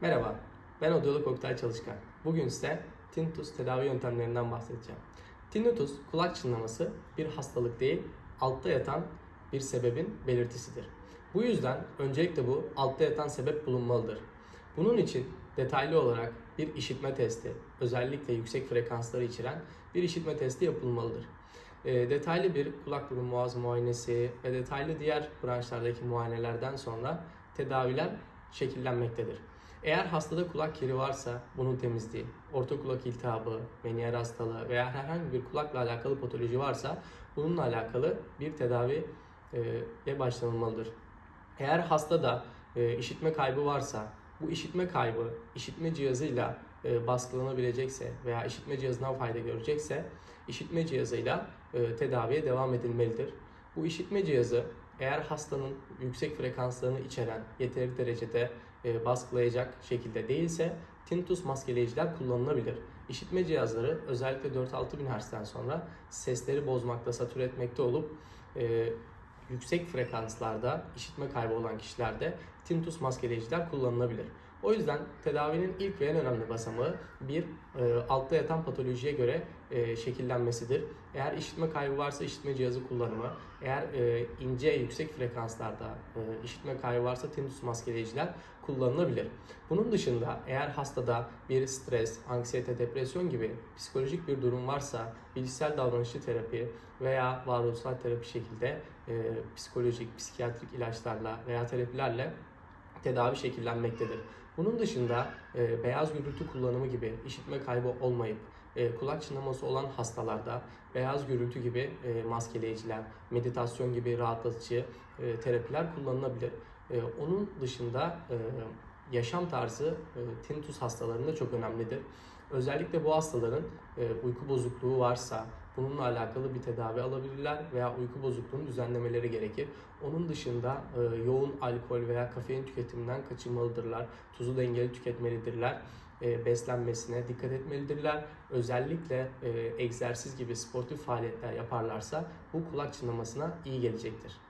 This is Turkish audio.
Merhaba, ben Odyolog Oktay Çalışkan. Bugün size tinnitus tedavi yöntemlerinden bahsedeceğim. Tinnitus, kulak çınlaması bir hastalık değil, altta yatan bir sebebin belirtisidir. Bu yüzden öncelikle bu altta yatan sebep bulunmalıdır. Bunun için detaylı olarak bir işitme testi, özellikle yüksek frekansları içeren bir işitme testi yapılmalıdır. E, detaylı bir kulak burun boğaz muayenesi ve detaylı diğer branşlardaki muayenelerden sonra tedaviler şekillenmektedir. Eğer hastada kulak kiri varsa bunun temizliği, orta kulak iltihabı, meniyer hastalığı veya herhangi bir kulakla alakalı patoloji varsa bununla alakalı bir tedaviye başlanılmalıdır. Eğer hastada e, işitme kaybı varsa bu işitme kaybı işitme cihazıyla e, baskılanabilecekse veya işitme cihazından fayda görecekse işitme cihazıyla e, tedaviye devam edilmelidir. Bu işitme cihazı eğer hastanın yüksek frekanslarını içeren yeteri derecede e, baskılayacak şekilde değilse tinnitus maskeleyiciler kullanılabilir. İşitme cihazları özellikle 4-6 bin Hz'den sonra sesleri bozmakta, satür etmekte olup e, yüksek frekanslarda işitme kaybı olan kişilerde tinnitus maskeleyiciler kullanılabilir. O yüzden tedavinin ilk ve en önemli basamağı bir e, altta yatan patolojiye göre e, şekillenmesidir. Eğer işitme kaybı varsa işitme cihazı kullanımı, eğer e, ince yüksek frekanslarda e, işitme kaybı varsa tinnitus maskeleyiciler kullanılabilir. Bunun dışında eğer hastada bir stres, anksiyete, depresyon gibi psikolojik bir durum varsa bilişsel davranışçı terapi veya varoluşsal terapi şekilde e, psikolojik, psikiyatrik ilaçlarla veya terapilerle tedavi şekillenmektedir. Bunun dışında e, beyaz gürültü kullanımı gibi işitme kaybı olmayıp e, kulak çınlaması olan hastalarda beyaz gürültü gibi e, maskeleyiciler, meditasyon gibi rahatlatıcı e, terapiler kullanılabilir. E, onun dışında e, yaşam tarzı e, tinnitus hastalarında çok önemlidir. Özellikle bu hastaların e, uyku bozukluğu varsa bununla alakalı bir tedavi alabilirler veya uyku bozukluğunu düzenlemeleri gerekir. Onun dışında e, yoğun alkol veya kafein tüketiminden kaçınmalıdırlar. Tuzu dengeli tüketmelidirler. E, beslenmesine dikkat etmelidirler. Özellikle e, egzersiz gibi sportif faaliyetler yaparlarsa bu kulak çınlamasına iyi gelecektir.